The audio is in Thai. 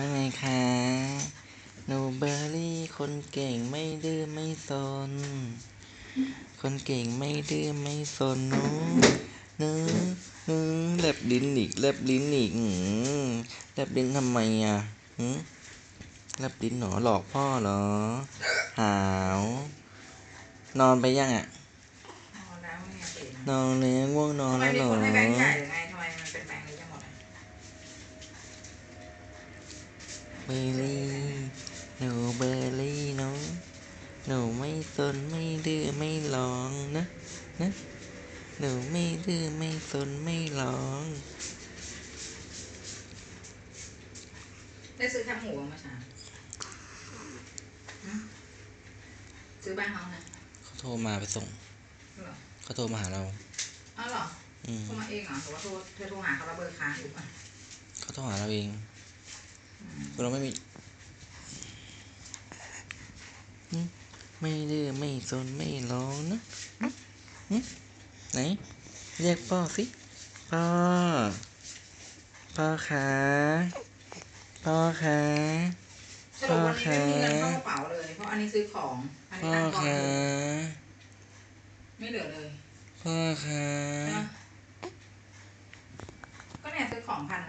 ว่าไงคะหนูเบอร์รี่คนเก่งไม่ดื้อไม่ซน คนเก่งไม่ดื้อไม่ซนหนูหนูหนูแลบลิ้นอีกแลบลิ้นอีกหืมแลบลิ้นทำไมอะหืมแลบลิ้นเหรอหลอกพ่อเหรอ หาว นอนไปยังอะ นอนแล้วเนี่ยตื่นนอนเลยง่วงนอนทำไมแล้วมีเหรอ คนให้แบงค์ใหญ่หรือไงทำไมมัน เป็นแบงค์นี้ทั้งหมดอะเบอร์รี่หนูเบอร์รี่เนาะหนูไม่สนไม่ดื้อไม่ร้องนะนะหนูไม่ดื้อไม่สนไม่ร้องได้ซื้อแคบหมูบ้างเมื่อเช้าหืมซื้อบ้านเขานะเขาโทรมาไปส่งเหรอเขาโทรมาหาเราอ้าวเหรออืมโทรมาเองเหรอหรือว่าโทรเธอโทรหาเขาแล้วเบอร์ค้างอยู่ป่ะเขาโทรหาเราเองอืม เราไม่มีหึไม่ดื้อไม่สนไม่ร้องนะหึหึไหนเรียกพ่อสิพ่อพ่อขาพ่อขาสรุปวันนี้ไม่มีเงินเข้ากระเป๋าเลย เพราะอันนี้ซื้อของ อันนี้พ่อตั้งกองขาเลยไม่เหลือเลย พ่อขานะก็เนี่ยซื้อของพัน